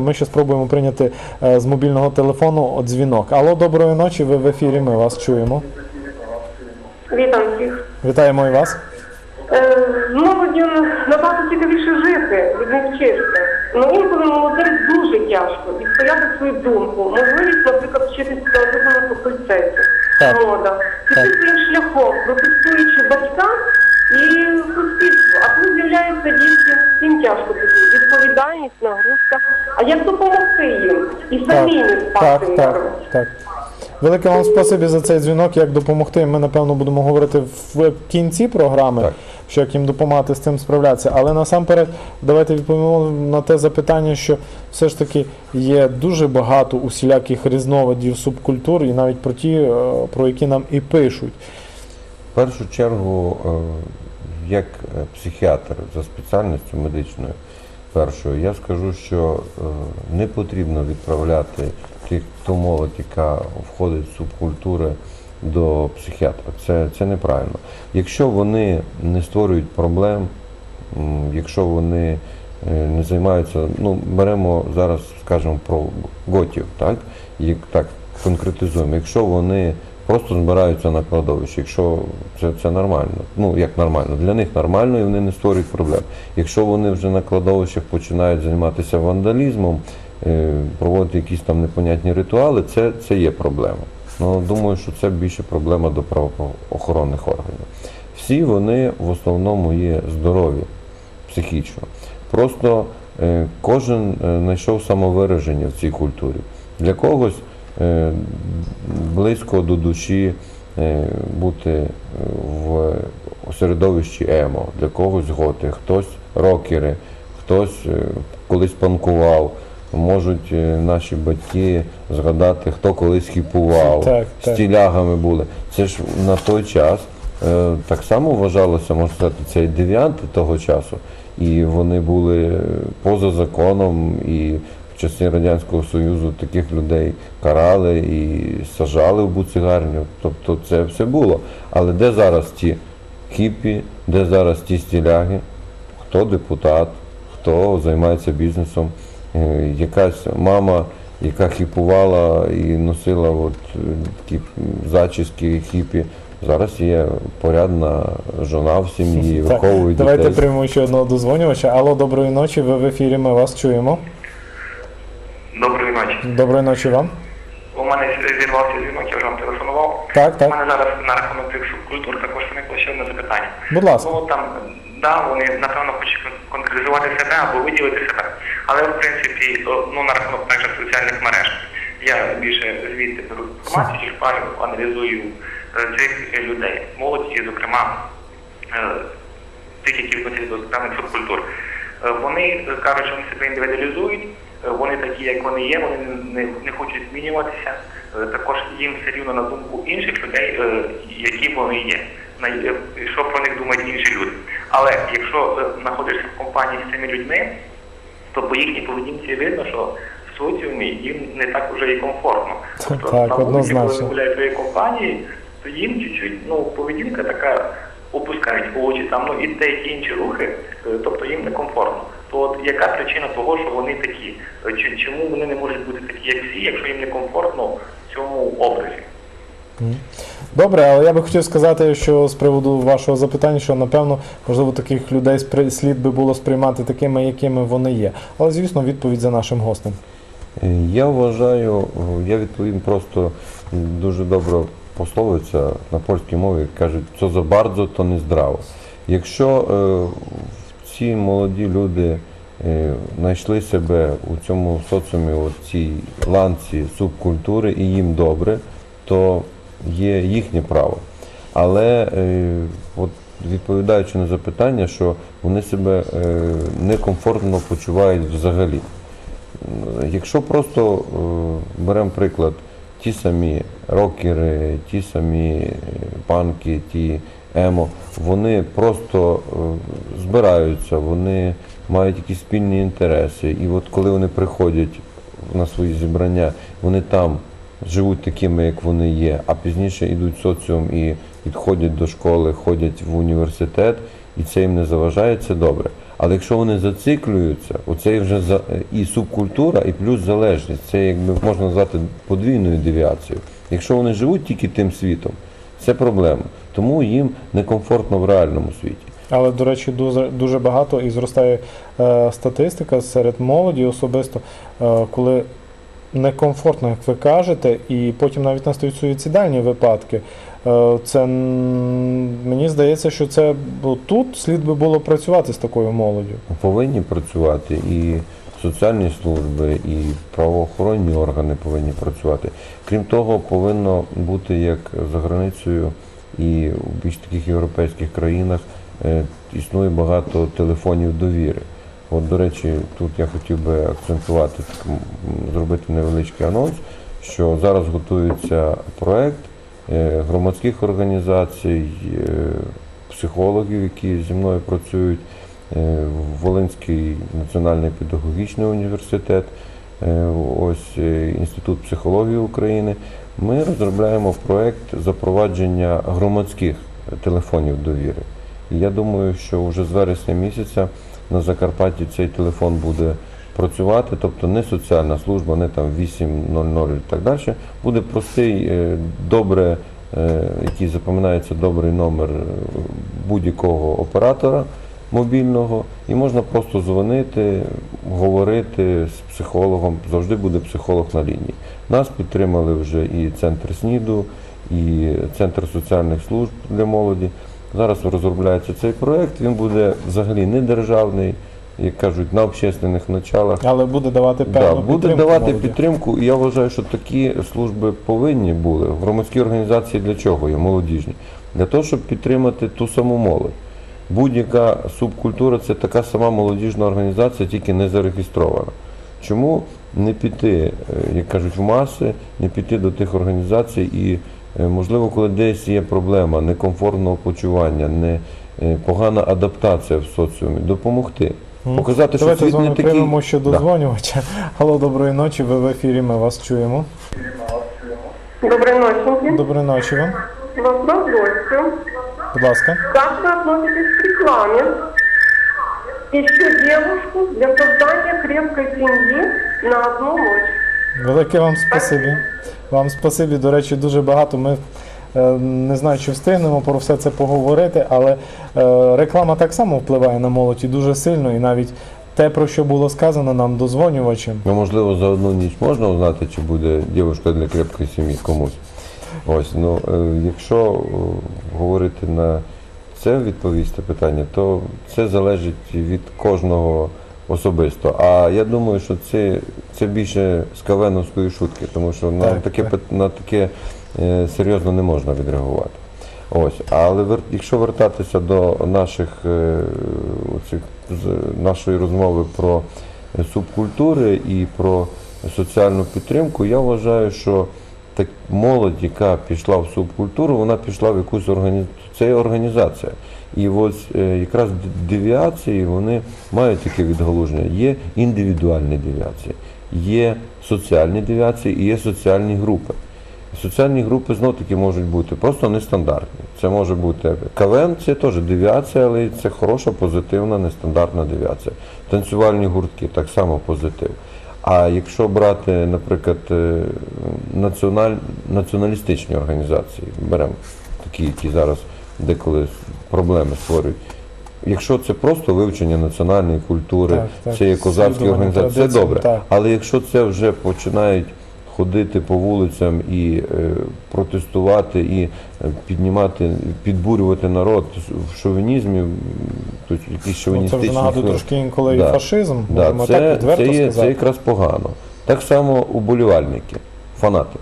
Ми ще спробуємо прийняти е, з мобільного телефону дзвінок. Алло, доброї ночі. Ви в ефірі. Ми вас чуємо. Вітам всіх. Вітаємо і вас. Е, з молоддю набагато цікавіше жити, від них вчитися. Ну інколи молодим дуже тяжко відстояти свою думку. Можливість, наприклад, вчитися на другому факультеті. Мода. Піти своїм шляхом, протестуючи батькам і суспільству. А тут з'являються дітки, їм тяжко тоді. Відповідальність, нагрузка. А як допомогти їм? І самі не так, спати так, так, так. Велике вам спасибі за цей дзвінок. Як допомогти? Ми напевно будемо говорити в кінці програми, Так. що як їм допомагати з цим справлятися. Але насамперед, давайте відповімо на те запитання, що все ж таки є дуже багато усіляких різновидів субкультур, і навіть про ті, е, про які нам і пишуть. В першу чергу, е, як е, психіатр за спеціальністю медичною першою, я скажу, що е, не потрібно відправляти тих, ту молодь, яка входить в субкультури до психіатра. Це, це неправильно. Якщо вони не створюють проблем, якщо вони е, не займаються, ну беремо зараз, скажімо, про готів, так? Як так конкретизуємо. Якщо вони просто збираються на кладовище, якщо це, це нормально, ну як нормально, для них нормально і вони не створюють проблем. Якщо вони вже на кладовищах починають займатися вандалізмом, е, проводити якісь там непонятні ритуали, це, це є проблема. Ну, думаю, що це більше проблема до правоохоронних органів. Всі вони в основному є здорові психічно. Просто е, кожен е, знайшов самовираження в цій культурі. Для когось близько до душі е, бути е, в середовищі емо, для когось готи, хтось рокери, хтось е, колись панкував. Можуть е, наші батьки згадати, хто колись хіпував, Так, так. стілягами були. Це ж на той час е, так само вважалося, можна сказати, це і девіанти того часу. І вони були е, поза законом, і в часи Радянського Союзу таких людей карали і сажали в буцигарню. Тобто це все було. Але де зараз ті хіпі, де зараз ті стіляги, хто депутат, хто займається бізнесом, Е, якась мама, яка хіпувала і носила от е, такі зачіски хіпі. Зараз є порядна жона в сім'ї, Так, виховує Давайте приймемо ще одного дозвонювача. Алло, доброї ночі. Ви в ефірі. Ми вас чуємо. Доброї ночі. Вам. У мене зірвався дзвінок, я вже вам телефонував. Так, так. У мене зараз на рахунок цих субкультур також виникло ще одне запитання. Будь ласка. Ну там, да, вони напевно хочуть кон- конкретизувати себе або виділити себе. Але в принципі, ну на рахунок також соціальних мереж. Я більше звідти беру інформацію, черпаю, аналізую е, цих людей, молоді, зокрема, е, тих, які відносяться до певних субкультур. Е, Вони е, кажуть, що вони себе індивідуалізують, е, вони такі, як вони є, вони не, не, хочуть змінюватися. Також їм все рівно на думку інших людей, які вони є, що про них думають інші люди. Але якщо знаходишся в компанії з цими людьми, то по їхній поведінці видно, що в соціумі їм не так уже і комфортно. Тобто, Так, на вулиці, коли гуляють в компанії, то їм чуть-чуть ну, поведінка така опускають очі, там, ну і те, і інші рухи, е, тобто їм некомфортно. То от яка причина того, що вони такі? Е, чому вони не можуть бути такі, як всі, якщо їм некомфортно в цьому образі? Добре, але я би хотів сказати, що з приводу вашого запитання, що напевно, можливо, таких людей слід би було сприймати такими, якими вони є. Але звісно, відповідь за нашим гостем. Е, Я вважаю, я відповім просто дуже добре пословиця на польській мові, кажуть, що за bardzo, то не здраво. Якщо е, ці молоді люди е, знайшли себе у цьому соціумі, у цій ланці субкультури і їм добре, то є їхнє право. Але е, от відповідаючи на запитання, що вони себе е, некомфортно почувають взагалі. Якщо просто е, беремо приклад, ті самі рокери, ті самі е, панки, ті емо, вони просто е, збираються, вони мають якісь спільні інтереси. І от коли вони приходять на свої зібрання, вони там живуть такими, як вони є, а пізніше йдуть в соціум і відходять до школи, ходять в університет, і це їм не заважає, це добре. Але якщо вони зациклюються, оце вже за- і субкультура, і плюс залежність. Це якби можна назвати подвійною девіацією. Якщо вони живуть тільки тим світом, це проблема. Тому їм некомфортно в реальному світі. Але, до речі, дуже, дуже багато і зростає е, статистика серед молоді особисто, е, коли некомфортно, як ви кажете, і потім навіть настають суїцидальні випадки. Е, це мені здається, що це тут слід би було працювати з такою молоддю. Повинні працювати і соціальні служби, і правоохоронні органи повинні працювати. Крім того, повинно бути як за границею і в більш таких європейських країнах е, існує багато телефонів довіри. От, до речі, тут я хотів би акцентувати, зробити невеличкий анонс, що зараз готується проект е, громадських організацій, е, психологів, які зі мною працюють, е, Волинський національний педагогічний університет, ось Інститут психології України. Ми розробляємо проект запровадження громадських телефонів довіри. І я думаю, що вже з вересня місяця на Закарпатті цей телефон буде працювати, тобто не соціальна служба, не там 800 і так далі. Буде простий, е, добре, е, який запам'ятається добрий номер е, будь-якого оператора мобільного, і можна просто дзвонити, говорити з психологом. Завжди буде психолог на лінії. Нас підтримали вже і центр СНІДу, і центр соціальних служб для молоді. Зараз розробляється цей проект. Він буде взагалі не державний, як кажуть, на общественних началах. Але буде давати Да, буде підтримку давати молоді. підтримку, і я вважаю, що такі служби повинні були. Громадські організації для чого є? Молодіжні. Для того, щоб підтримати ту саму молодь. Будь-яка субкультура це така сама молодіжна організація, тільки не зареєстрована. Чому не піти, е, як кажуть, в маси, не піти до тих організацій і, можливо, коли десь є проблема некомфортного почування, не е, погана адаптація в соціумі, допомогти. Показати, що Давайте з світ вами не такий. приймемо ще Да. дозвонювача. Алло, доброї ночі, ви в ефірі, ми вас чуємо. Доброй ночи. Доброї ночі вам. Вопрос гостю. Будь ласка. Как вы относитесь к рекламе? Ищу девушку для создания крепкой семьи на одну ночь. Велике вам спасибі. Вам спасибі, до речі, дуже багато. Ми е, не знаю, чи встигнемо про все це поговорити, але е, реклама так само впливає на молодь дуже сильно, і навіть те, про що було сказано нам дозвонювачем. Ну, можливо, за одну ніч можна узнати, чи буде дівчинка для крепкої сім'ї комусь. Ось, ну, е, якщо говорити на це відповісти питання, то це залежить від кожного особисто. А я думаю, що це, це більше з кавеновської шутки, тому що на Так, таке, так. пит- на таке е, серйозно не можна відреагувати. Ось, але вер- якщо вертатися до наших е, оцих, з- нашої розмови про субкультури і про соціальну підтримку, я вважаю, що так молодь, яка пішла в субкультуру, вона пішла в якусь організацію. Це є організація. І ось е, якраз д- девіації вони мають таке відгалуження. Є індивідуальні девіації, є соціальні девіації і є соціальні групи. Соціальні групи знов таки можуть бути просто нестандартні. Це може бути КВН, це теж девіація, але це хороша, позитивна, нестандартна девіація. Танцювальні гуртки так само позитив. А якщо брати, наприклад, е, національ... націоналістичні організації, беремо такі, які зараз деколи проблеми створюють. Якщо це просто вивчення національної культури, Так, так, це є козацькі організації, це добре. так. Але якщо це вже починають ходити по вулицям і е, протестувати, і е, піднімати, підбурювати народ в шовінізмі, тобто якісь Ну, це вже нагадує трошки інколи Да. і фашизм, Да, можемо це, так відверто це, є, сказати. це якраз погано. Так само уболівальники, фанати.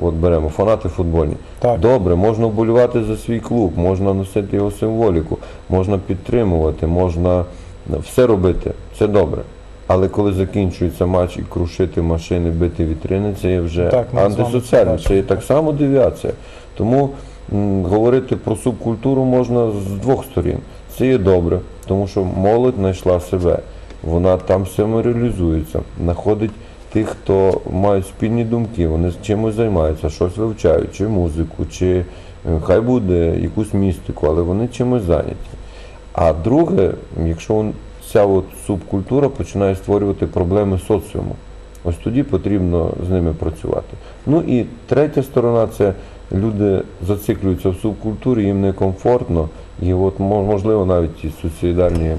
От беремо фанати футбольні. Так. Добре, можна вболівати за свій клуб, можна носити його символіку, можна підтримувати, можна все робити. Це добре. Але коли закінчується матч і крушити машини, бити вітрини, це є вже Так, антисоціально, це є так само девіація. Тому м, говорити про субкультуру можна з двох сторін. Це є добре, тому що молодь знайшла себе. Вона там самореалізується, знаходить тих, хто мають спільні думки, вони чимось займаються, щось вивчають, чи музику, чи е, хай буде якусь містику, але вони чимось зайняті. А друге, якщо ця от субкультура починає створювати проблеми соціуму. Ось тоді потрібно з ними працювати. Ну і третя сторона це люди зациклюються в субкультурі, їм некомфортно, і от можливо навіть і суїцидальні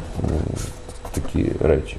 такі речі.